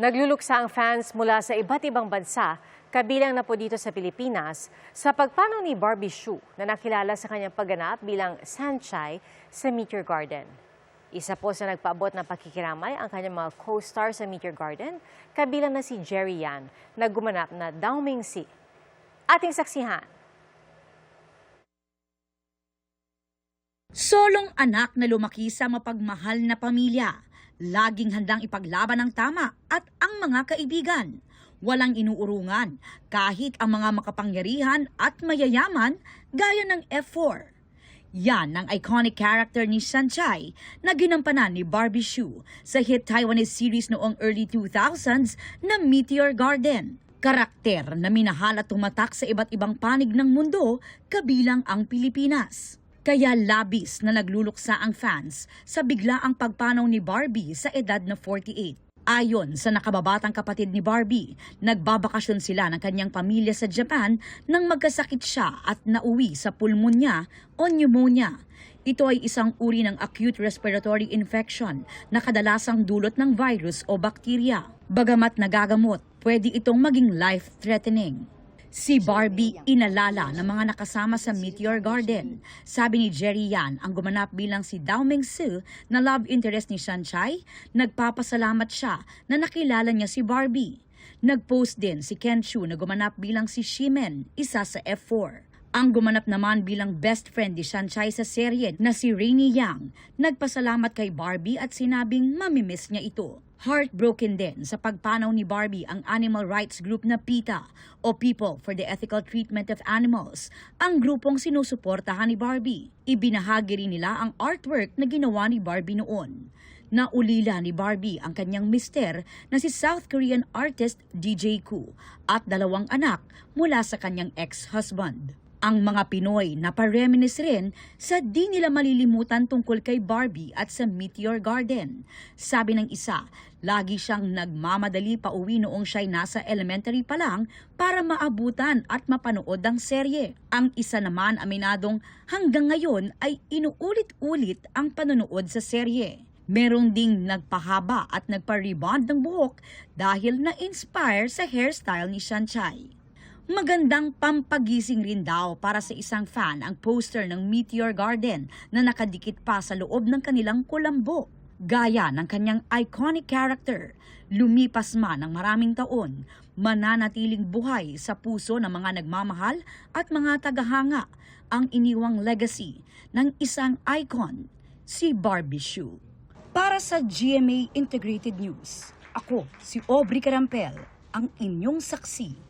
Nagluluksa ang fans mula sa iba't ibang bansa, kabilang na po dito sa Pilipinas, sa pagpanaw ni Barbie Hsu na nakilala sa kanyang pagganap bilang Sanchai sa Meteor Garden. Isa po sa nagpaabot ng pakikiramay ang kanyang mga co-star sa Meteor Garden, kabilang na si Jerry Yan na gumanap na Dao Ming Si. Ating saksihan. Solong anak na lumaki sa mapagmahal na pamilya. Laging handang ipaglaban ang tama at ang mga kaibigan. Walang inuurungan kahit ang mga makapangyarihan at mayayaman gaya ng F4. Yan ang iconic character ni Sanchai na ginampanan ni Barbie Hsu sa hit Taiwanese series noong early 2000s na Meteor Garden. Karakter na minahal at tumatak sa iba't ibang panig ng mundo kabilang ang Pilipinas. Kaya labis na nagluluksa ang fans sa biglaang pagpanaw ni Barbie sa edad na 48. Ayon sa nakababatang kapatid ni Barbie, nagbabakasyon sila ng kanyang pamilya sa Japan nang magkasakit siya at nauwi sa pulmonya o pneumonia. Ito ay isang uri ng acute respiratory infection na kadalasang dulot ng virus o bakterya. Bagamat nagagamot, pwede itong maging life-threatening. Si Barbie inalala ng mga nakasama sa Meteor Garden. Sabi ni Jerry Yan, ang gumanap bilang si Dao Ming Su na love interest ni Sanchai, nagpapasalamat siya na nakilala niya si Barbie. Nag-post din si Ken Chu na gumanap bilang si Shimen, isa sa F4. Ang gumanap naman bilang best friend ni Sanchai sa serye na si Rainy Yang, nagpasalamat kay Barbie at sinabing mamimiss niya ito. Heartbroken din sa pagpanaw ni Barbie ang animal rights group na PETA o People for the Ethical Treatment of Animals, ang grupong sinusuportahan ni Barbie. Ibinahagi rin nila ang artwork na ginawa ni Barbie noon. Naulila ni Barbie ang kanyang mister na si South Korean artist DJ Koo at dalawang anak mula sa kanyang ex-husband. Ang mga Pinoy na pareminis rin sa di nila malilimutan tungkol kay Barbie at sa Meteor Garden. Sabi ng isa, lagi siyang nagmamadali pa uwi noong siya'y nasa elementary pa lang para maabutan at mapanood ang serye. Ang isa naman aminadong hanggang ngayon ay inuulit-ulit ang panonood sa serye. Merong ding nagpahaba at nagpa-rebond ng buhok dahil na-inspire sa hairstyle ni Sanchai. Magandang pampagising rin daw para sa isang fan ang poster ng Meteor Garden na nakadikit pa sa loob ng kanilang kulambo. Gaya ng kanyang iconic character, lumipas man ng maraming taon, mananatiling buhay sa puso ng mga nagmamahal at mga tagahanga ang iniwang legacy ng isang icon, si Barbie Hsu. Para sa GMA Integrated News, ako si Aubrey Carampel, ang inyong saksi.